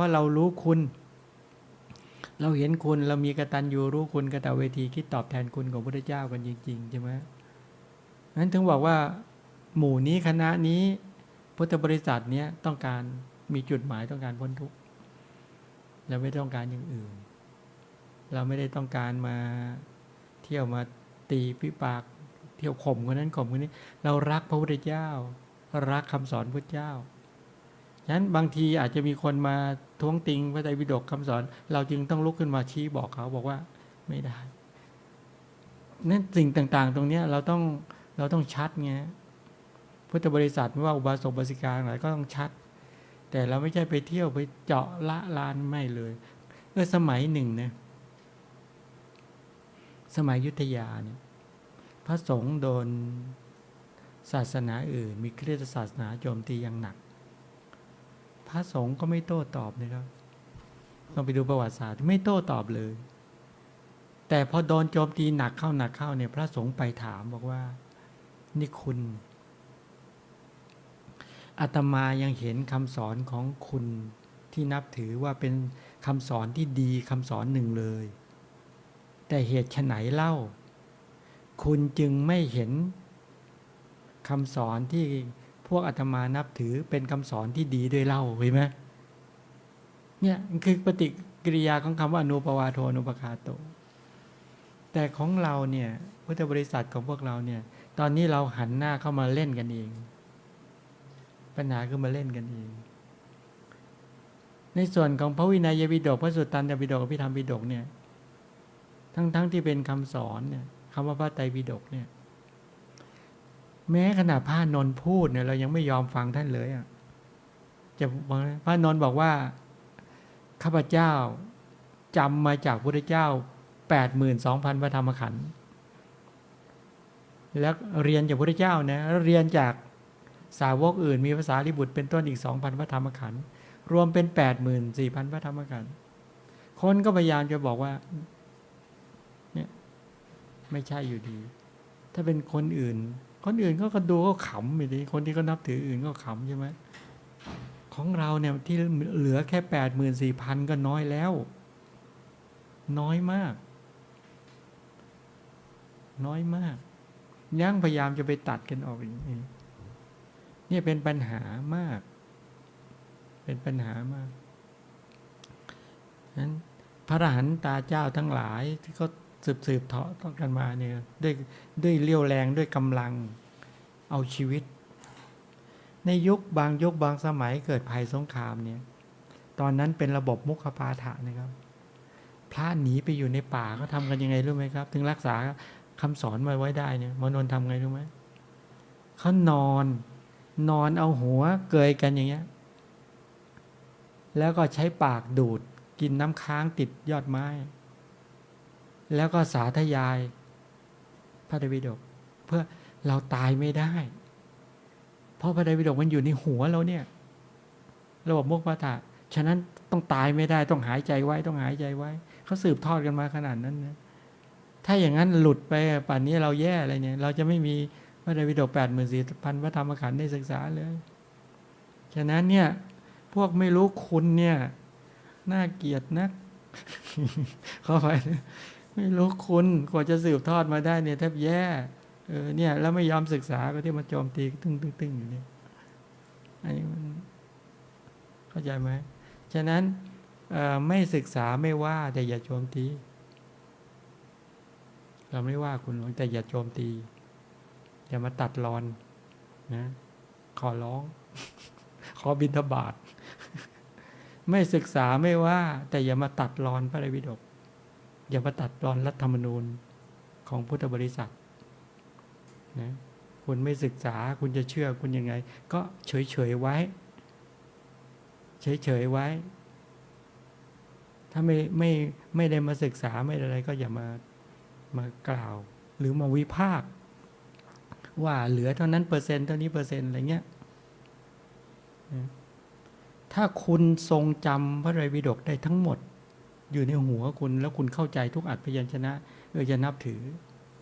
ราะเรารู้คุณ เราเห็นคุณเรามีกตัญญูรู้คุณกตเวทีคิดตอบแทนคุณของพระเจ้ากันจริงๆใช่ไหมนั้นถึงบอกว่า หมู่นี้คณะนี้พุทธบริษัทเนี้ยต้องการมีจุดหมายต้องการพ้นทุกข์เราไม่ต้องการอย่างอื่น เราไม่ได้ต้องการมาเที่ยวมาตีพิปากเที่ยวข่มคนนั้นข่มคนนี้ เรารักพระพุทธเจ้า รักคำสอนพระเจ้า ฉะนั้นบางทีอาจจะมีคนมาท้วงติงพระไตรปิฎกคำสอน เราจึงต้องลุกขึ้นมาชี้บอกเขาบอกว่าไม่ได้นั่นสิ่งต่าง ๆ ตรงนี้เราต้องเราต้องชัดไงพุทธบริษัทไม่ว่าอุบาสกบาสิกาอะไรก็ต้องชัด แต่เราไม่ใช่ไปเที่ยวไปเจาะละลานไม่เลยเออสมัยหนึ่งนี่ยสมัยยุทธยาเนี่ยพระสงฆ์โดนศาสนาอื่น มีคริสตศาสนาโจมตีอย่างหนัก พระสงฆ์ก็ไม่โต้ตอบนะครับต้องไปดูประวัติศาสตร์ไม่โต้ตอบเลย แต่พอโดนโจมตีหนักเข้าหนักเข้าเนี่ย พระสงฆ์ไปถามบอกว่า นี่คุณอาตมายังเห็นคำสอนของคุณที่นับถือว่าเป็นคำสอนที่ดีคำสอนหนึ่งเลย แต่เหตุไฉนเล่า คุณจึงไม่เห็นคำสอนที่ พวกอาตมานับถือเป็นคำสอนที่ดีด้วยเล่าเห็นไหมเนี่ยคือปฏิกิริยาของคำว่าอนุปวาโทอนุปคาโต แต่ของเราเนี่ยพุทธบริษัทของพวกเราเนี่ย ตอนนี้เราหันหน้าเข้ามาเล่นกันเอง ปัญหาคือมาเล่นกันเอง ในส่วนของพระวินัยปิฎกพระสุตตันตปิฎกพิธรรมปิฎกเนี่ย ทั้งๆทที่เป็นคำสอนเนี่ยคำว่าพระไตรปิฎกเนี่ย แม้ขณะพระนนท์พูดเนี่ยเรายังไม่ยอมฟังท่านเลยอะจะพระนนท์บอกว่าข้าพเจ้าจำมาจากพระเจ้าแปดหมื่นสองพันพระธรรมขันธ์แล้วเรียนจากพระเจ้านะแล้วเรียนจากสาวกอื่น มีภาษาลิบุตรเป็นต้นอีกสองพันพระธรรมขันธ์รวมเป็นแปดหมื่นสี่พันพระธรรมขันธ์คนก็พยายามจะบอกว่าเนี่ยไม่ใช่อยู่ดี ถ้าเป็นคนอื่น คนอื่นก็ก็ดูก็ขำไปดิคนที่เขานับถืออื่นก็ขำใช่ไหมของเราเนี่ยที่เหลือแค่แปดหมื่นสี่พันก็น้อยแล้ว น้อยมาก น้อยมากยังพยายามจะไปตัดกันออกอีกเนี่ยเป็นปัญหามาก เป็นปัญหามากนั้นพระอรหันตาเจ้าทั้งหลายที่เขา สืบสืบเถาะต้องกันมาเนี่ยด้วยด้วยเลี้ยวแรงด้วยกำลังเอาชีวิต ในยุคบางยุคบางสมัยเกิดภัยสงครามเนี่ยตอนนั้นเป็นระบบมุขปาฐะนะครับ พระหนีไปอยู่ในป่าก็ทำกันยังไงรู้ไหมครับ ถึงรักษาคำสอนมาไว้ได้เนี่ยมนนทำไงรู้ไหมเขานอนนอนเอาหัวเกยกันอย่างเงี้ย แล้วก็ใช้ปากดูดกินน้ำค้างติดยอดไม้ แล้วก็สาธยายพระไตรปิฎกเพื่อเราตายไม่ได้ เพราะพระไตรปิฎกมันอยู่ในหัวเราเนี่ย ระบบมุกปาฐะฉะนั้นต้องตายไม่ได้ต้องหายใจไว้ต้องหายใจไว้เขาสืบทอดกันมาขนาดนั้นนะถ้าอย่างนั้นหลุดไปป่านนี้เราแย่อะไรเนี่ย เราจะไม่มีพระไตรปิฎกแปดหมื่นสี่พันพระธรรมขันธ์ได้ศึกษาเลย ฉะนั้นเนี่ย พวกไม่รู้คุณเนี่ย น่าเกลียดนัก เข้าไป ไม่รู้คุณกว่าจะสืบทอดมาได้เนี่ยแทบแย่เออเนี่ย แล้วไม่ยอมศึกษาก็ที่มาโจมตีตึ้งตึ้งตึ้งอยู่เนี่ยอันนี้มันเข้าใจไหมฉะนั้นไม่ศึกษาไม่ว่า แต่อย่าโจมตี เราไม่ว่าคุณหลวงแต่อย่าโจมตี อย่ามาตัดรอนนะ ขอร้อง ขอบินทบาท ไม่ศึกษาไม่ว่า แต่อย่ามาตัดรอนพระไตรปิฎก อย่ามาตัดรอนรัฐธรรมนูญของพุทธบริษัทนะคุณไม่ศึกษาคุณจะเชื่อคุณยังไง ก็เฉยเฉยไว้ เฉยเฉยไว้ ถ้าไม่ไม่ไม่ได้มาศึกษาไม่อะไรก็อย่ามามากล่าว หรือมาวิพากษ์ว่าเหลือเท่านั้นเปอร์เซ็นต์เท่านี้เปอร์เซ็นต์อะไรเงี้ยถ้าคุณทรงจำพระไตรปิฎกได้ทั้งหมด อยู่ในหัวคุณแล้วคุณเข้าใจทุกอัดพยัญชนะเออจะนับถือ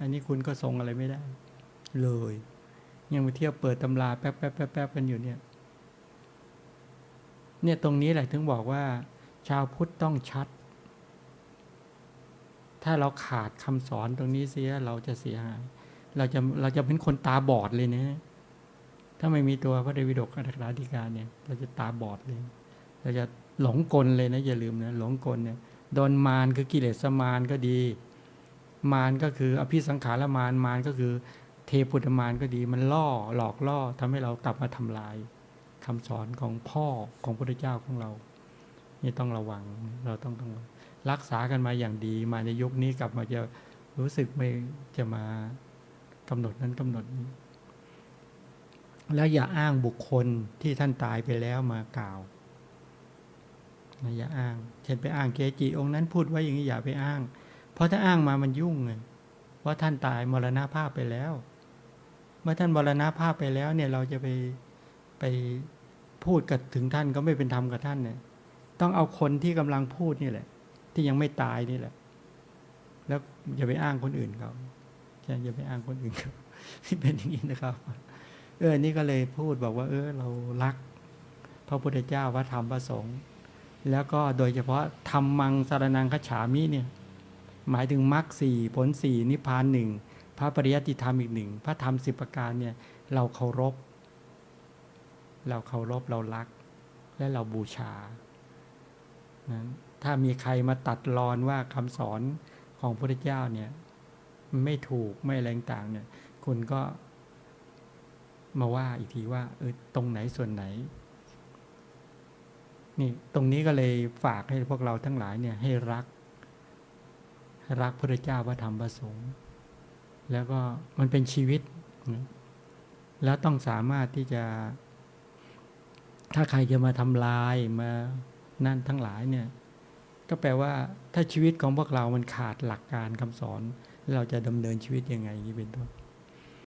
อันนี้คุณก็ทรงอะไรไม่ได้ เลยยังไปเที่ยวเปิดตำราแป๊บแป๊บแป๊บแป๊บกันอยู่เนี่ย เนี่ยตรงนี้แหละถึงบอกว่า ชาวพุทธต้องชัด ถ้าเราขาดคำสอนตรงนี้เสียเราจะเสียหายเราจะเราจะเป็นคนตาบอดเลยนะถ้าไม่มีตัวพระเดวิดกอัตถกถาธิการเนี่ย เราจะตาบอดเลย เราจะหลงกลเลยนะอย่าลืมนะหลงกลเนี่ย โดนมารคือกิเลสมารก็ดี มารก็คืออภิสังขารมารมารก็คือ เทพุทธมารก็ดี มันล่อหลอกล่อทำให้เรากลับมาทำลายคำสอนของพ่อของพระเจ้าของเรานี่ต้องระวังเราต้องต้องรักษากันมาอย่างดี มาในยุคนี้กลับมาจะรู้สึกไม่จะมากำหนดนั้นกำหนดนี้ แล้วอย่าอ้างบุคคลที่ท่านตายไปแล้วมากล่าว นะอย่าอ้าง เช่นไปอ้างเกจิองค์นั้นพูดไว้อย่างนี้อย่าไปอ้าง เพราะถ้าอ้างมามันยุ่งไงเพราท่านตายมรณภาพไปแล้ว เมื่อท่านมรณภาพไปแล้วเนี่ยเราจะไปไปพูดกับถึงท่านก็ไม่เป็นธรรมกับท่านเนี่ยต้องเอาคนที่กำลังพูดนี่แหละ ที่ยังไม่ตายนี่แหละ แล้วอย่าไปอ้างคนอื่นเขาใช่อย่าไปอ้างคนอื่นเขาที่เป็นอย่างนี้นะครับ เออนี่ก็เลยพูดบอกว่า เออเรารัก พระพุทธเจ้าพระธรรมพระสงฆ์ แล้วก็โดยเฉพาะธรรมังสารนังคฉามิเนี่ยหมายถึงมรรคสี่ผลสี่นิพพานหนึ่งพระปริยัติธรรมอีกหนึ่งพระธรรมสิบประการเนี่ยเราเคารพ เราเคารพเรารัก และเราบูชานั้นถ้ามีใครมาตัดรอนว่าคำสอนของพระพุทธเจ้าเนี่ยไม่ถูกไม่แรงต่างเนี่ยคุณก็มาว่าอีกทีว่าเออตรงไหนส่วนไหน นี่ตรงนี้ก็เลยฝากให้พวกเราทั้งหลายเนี่ยให้รัก รักพระเจ้าพระธรรมพระสงฆ์แล้วก็มันเป็นชีวิต แล้วต้องสามารถที่จะ ถ้าใครจะมาทำลายมานั่นทั้งหลายเนี่ย ก็แปลว่าถ้าชีวิตของพวกเรามันขาดหลักการคำสอน เราจะดำเนินชีวิตยังไงอย่างนี้เป็นต้น